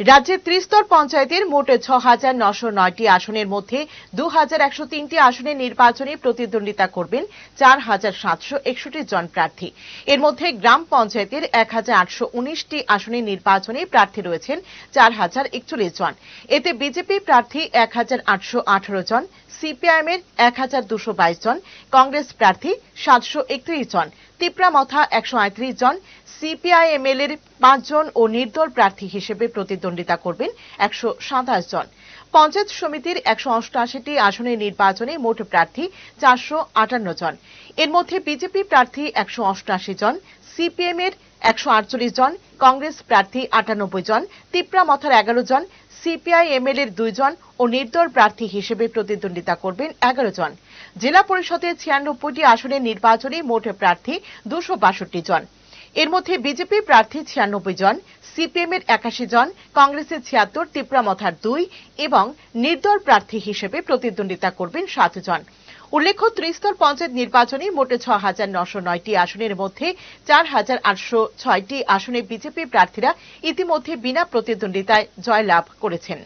রাজ্যের ত্রিস্তর পঞ্চায়েতের মোট ছ হাজার নশো নয়টি আসনের মধ্যে দু হাজার একশো তিনটি আসনে নির্বাচনে প্রতিদ্বন্দ্বিতা করবেন চার হাজার সাতশো একষট্টি জন প্রার্থী। এর মধ্যে গ্রাম পঞ্চায়েতের এক হাজার আটশো উনিশটি আসনে নির্বাচনে প্রার্থী রয়েছেন চার হাজার একচল্লিশ জন। এতে বিজেপি প্রার্থী এক হাজার আটশো আঠারো জন সিপিআইএম এর এক হাজার দুশো বাইশ জন, কংগ্রেস প্রার্থী সাতশো একত্রিশ জন, তিপ্রা মথা একশো আঁত্রিশ জন সিপিআইএমএল এর পাঁচজন ও নির্দল প্রার্থী হিসেবে প্রতিদ্বন্দ্বিতা করবেন একশো সাতাশ জন। পঞ্চায়েত সমিতির একশো অষ্টআশিটি আসনের নির্বাচনে মোট প্রার্থী চারশো আটান্ন জন। এর মধ্যে বিজেপি প্রার্থী একশো অষ্টআশি জন, সিপিএম এর একশো আটচল্লিশ জন, কংগ্রেস প্রার্থী আটানব্বই জন তিপ্রামথার এগারো জন সিপিআইএমএল এর দুইজন ও নির্দল প্রার্থী হিসেবে প্রতিদ্বন্দ্বিতা করবেন এগারো জন। জেলা পরিষদের ছিয়ানব্বইটি আসনের নির্বাচনে মোট প্রার্থী দুশো বাষট্টি জন। এর মধ্যে বিজেপি প্রার্থী ছিয়ানব্বই জন সিপিএম এর একাশি জন, কংগ্রেসের ছিয়াত্তর তিপ্রামথার দুই এবং নির্দল প্রার্থী হিসেবে প্রতিদ্বন্দ্বিতা করবেন সাত জন। উল্লেখ্য, ত্রিস্তর পঞ্চায়েত নির্বাচনে মোটে ছ হাজার নশো নয়টি আসনের মধ্যে চার হাজার আটশো ছয়টি আসনে বিজেপি প্রার্থীরা ইতিমধ্যে বিনা প্রতিদ্বন্দ্বিতায় জয়লাভ করেছেন।